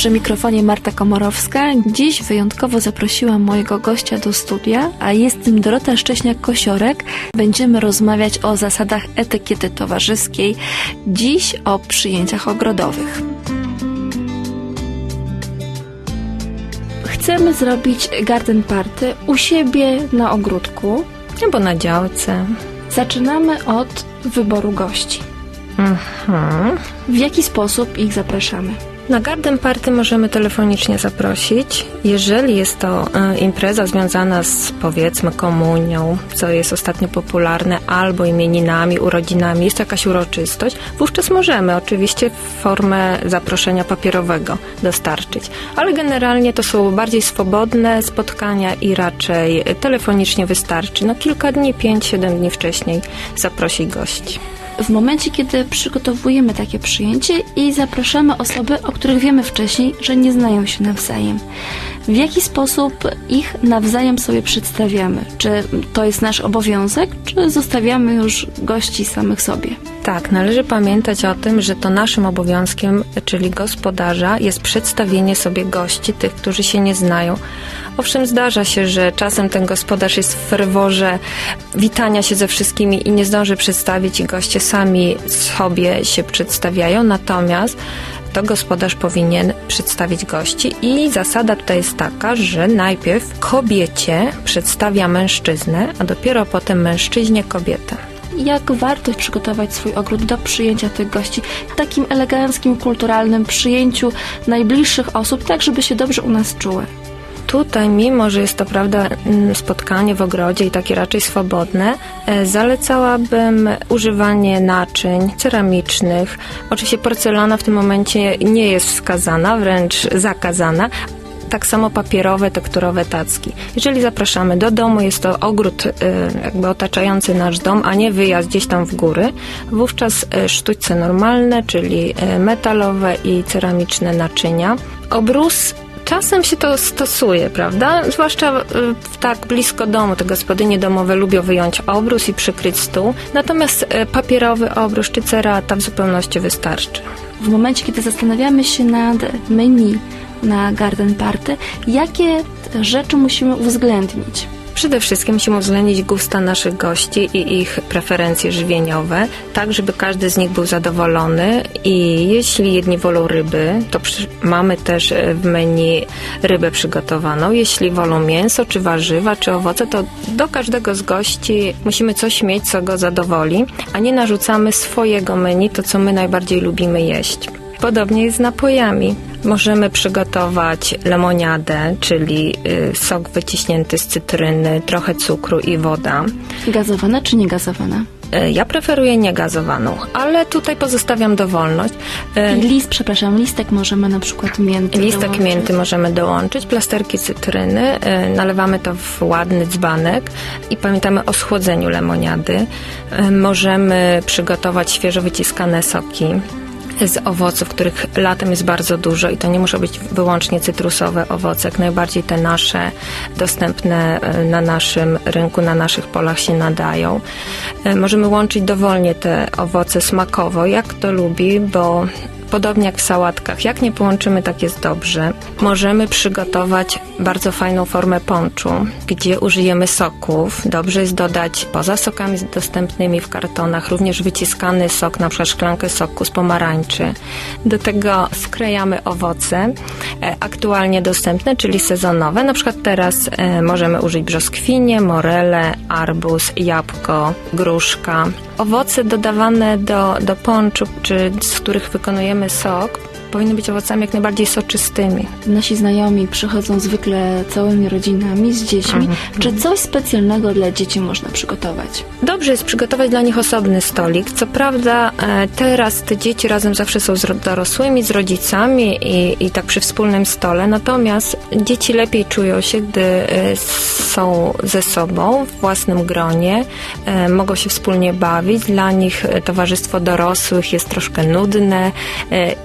Przy mikrofonie Marta Komorowska. Dziś wyjątkowo zaprosiłam mojego gościa do studia, a jest nim Dorota Szcześniak-Kosiorek. Będziemy rozmawiać o zasadach etykiety towarzyskiej. Dziś o przyjęciach ogrodowych. Chcemy zrobić garden party u siebie na ogródku. Albo na działce. Zaczynamy od wyboru gości. Mhm. W jaki sposób ich zapraszamy? Na garden party możemy telefonicznie zaprosić. Jeżeli jest to e, impreza związana z powiedzmy komunią, co jest ostatnio popularne, albo imieninami, urodzinami, jest to jakaś uroczystość, wówczas możemy oczywiście formę zaproszenia papierowego dostarczyć. Ale generalnie to są bardziej swobodne spotkania i raczej telefonicznie wystarczy. No kilka dni, 5-7 dni wcześniej zaprosić gości. W momencie, kiedy przygotowujemy takie przyjęcie i zapraszamy osoby, o których wiemy wcześniej, że nie znają się nawzajem. W jaki sposób ich nawzajem sobie przedstawiamy? Czy to jest nasz obowiązek, czy zostawiamy już gości samych sobie? Tak, należy pamiętać o tym, że to naszym obowiązkiem, czyli gospodarza, jest przedstawienie sobie gości, tych, którzy się nie znają. Owszem, zdarza się, że czasem ten gospodarz jest w ferworze witania się ze wszystkimi i nie zdąży przedstawić i goście sami sobie się przedstawiają, natomiast to gospodarz powinien przedstawić gości i zasada tutaj jest taka, że najpierw kobiecie przedstawia mężczyznę, a dopiero potem mężczyźnie kobietę. Jak warto przygotować swój ogród do przyjęcia tych gości takim eleganckim, kulturalnym przyjęciu najbliższych osób, tak żeby się dobrze u nas czuły? Tutaj, mimo że jest to prawda mm, spotkanie w ogrodzie i takie raczej swobodne, e, zalecałabym używanie naczyń ceramicznych. Oczywiście porcelana w tym momencie nie jest wskazana, wręcz zakazana, tak samo papierowe, tekturowe tacki. Jeżeli zapraszamy do domu, jest to ogród y, jakby otaczający nasz dom, a nie wyjazd gdzieś tam w góry, wówczas y, sztućce normalne, czyli metalowe i ceramiczne naczynia. Obrus Czasem się to stosuje, prawda? Zwłaszcza w tak blisko domu. Te gospodynie domowe lubią wyjąć obrus i przykryć stół. Natomiast papierowy obrus czy cerata w zupełności wystarczy. W momencie, kiedy zastanawiamy się nad menu na garden party, jakie rzeczy musimy uwzględnić? Przede wszystkim musimy uwzględnić gusta naszych gości i ich preferencje żywieniowe, tak żeby każdy z nich był zadowolony i jeśli jedni wolą ryby, to mamy też w menu rybę przygotowaną. Jeśli wolą mięso, czy warzywa, czy owoce, to do każdego z gości musimy coś mieć, co go zadowoli, a nie narzucamy swojego menu, to co my najbardziej lubimy jeść. Podobnie jest z napojami. Możemy przygotować lemoniadę, czyli y, sok wyciśnięty z cytryny, trochę cukru i woda. Gazowana czy niegazowana? Y, ja preferuję niegazowaną, ale tutaj pozostawiam dowolność. Y, I list, przepraszam, listek możemy na przykład mięty Listek dołączyć. mięty możemy dołączyć, plasterki cytryny, nalewamy to w ładny dzbanek i pamiętamy o schłodzeniu lemoniady. Możemy przygotować świeżo wyciskane soki z owoców, których latem jest bardzo dużo i to nie muszą być wyłącznie cytrusowe owoce, jak najbardziej te nasze dostępne na naszym rynku, na naszych polach się nadają. Możemy łączyć dowolnie te owoce smakowo, jak kto lubi, bo Podobnie jak w sałatkach, jak nie połączymy, tak jest dobrze. Możemy przygotować bardzo fajną formę ponczu, gdzie użyjemy soków. Dobrze jest dodać poza sokami dostępnymi w kartonach również wyciskany sok, na przykład szklankę soku z pomarańczy. Do tego skrajamy owoce e, aktualnie dostępne, czyli sezonowe. Na przykład teraz e, możemy użyć brzoskwinie, morele, arbuz, jabłko, gruszka. Owoce dodawane do, do ponczu, czy z których wykonujemy sok, powinny być owocami jak najbardziej soczystymi. Nasi znajomi przychodzą zwykle całymi rodzinami z dziećmi. Mhm. Czy coś specjalnego dla dzieci można przygotować? Dobrze jest przygotować dla nich osobny stolik. Co prawda e, teraz te dzieci razem zawsze są z dorosłymi, z rodzicami i, i tak przy wspólnym stole, natomiast dzieci lepiej czują się, gdy e, są ze sobą w własnym gronie, e, mogą się wspólnie bawić. Dla nich towarzystwo dorosłych jest troszkę nudne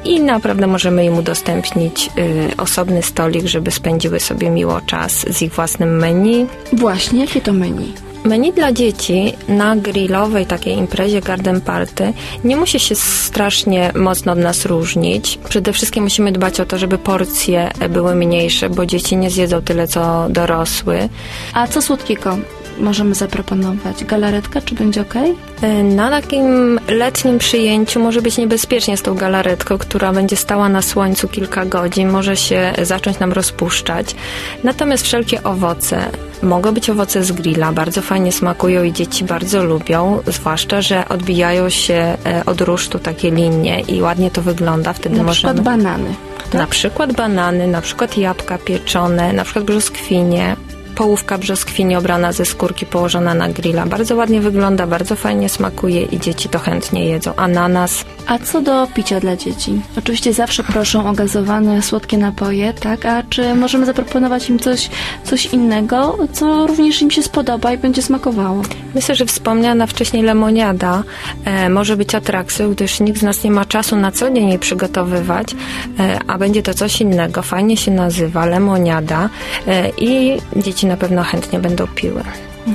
i naprawdę możemy im udostępnić osobny stolik, żeby spędziły sobie miło czas z ich własnym menu. Właśnie, jakie to menu? Menu dla dzieci na grillowej takiej imprezie garden party nie musi się strasznie mocno od nas różnić. Przede wszystkim musimy dbać o to, żeby porcje były mniejsze, bo dzieci nie zjedzą tyle co dorosły. A co słodkiego możemy zaproponować? Galaretka, czy będzie ok? E, Na takim letnim przyjęciu może być niebezpiecznie z tą galaretką, która będzie stała na słońcu kilka godzin, może się zacząć nam rozpuszczać. Natomiast wszelkie owoce, mogą być owoce z grilla, bardzo fajnie smakują i dzieci bardzo lubią, zwłaszcza, że odbijają się e, od rusztu takie linie i ładnie to wygląda. Wtedy Na możemy... przykład banany. tak? Na przykład banany, na przykład jabłka pieczone, na przykład brzoskwinie. Połówka brzoskwini obrana ze skórki położona na grilla. Bardzo ładnie wygląda, bardzo fajnie smakuje i dzieci to chętnie jedzą. Ananas. A co do picia dla dzieci? Oczywiście zawsze proszą o gazowane, słodkie napoje, tak? A czy możemy zaproponować im coś, coś innego, co również im się spodoba i będzie smakowało? Myślę, że wspomniana wcześniej lemoniada e, może być atrakcją, gdyż nikt z nas nie ma czasu na co dzień jej przygotowywać, e, a będzie to coś innego. Fajnie się nazywa lemoniada e, i dzieci na pewno chętnie będą piły.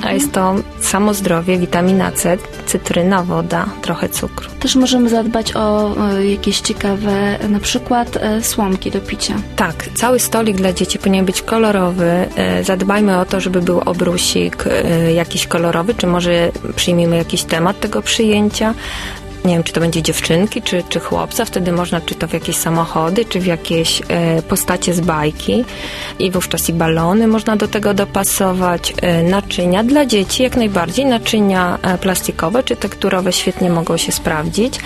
A jest to samo zdrowie, witamina C, cytryna, woda, trochę cukru. Też możemy zadbać o e, jakieś ciekawe, na przykład e, słomki do picia. Tak, cały stolik dla dzieci powinien być kolorowy. E, Zadbajmy o to, żeby był obrusik jakiś kolorowy, czy może przyjmijmy jakiś temat tego przyjęcia. Nie wiem, czy to będzie dziewczynki, czy, czy chłopca. Wtedy można czy to w jakieś samochody, czy w jakieś e, postacie z bajki. I wówczas i balony można do tego dopasować. E, naczynia dla dzieci jak najbardziej. Naczynia e, plastikowe czy tekturowe świetnie mogą się sprawdzić,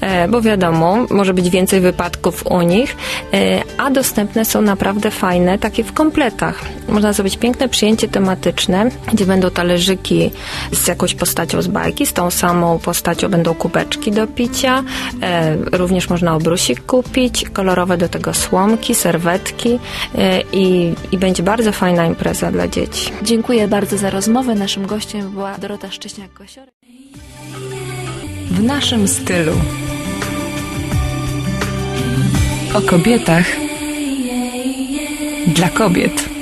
e, bo wiadomo, może być więcej wypadków u nich, e, a dostępne są naprawdę fajne, takie w kompletach. Można zrobić piękne przyjęcie tematyczne, gdzie będą talerzyki z jakąś postacią z bajki, z tą samą postacią będą kubeczki do picia, e, również można obrusik kupić, kolorowe do tego słomki, serwetki e, i, i będzie bardzo fajna impreza dla dzieci. Dziękuję bardzo za rozmowę. Naszym gościem była Dorota Szcześniak-Kosior. w naszym stylu. O kobietach dla kobiet.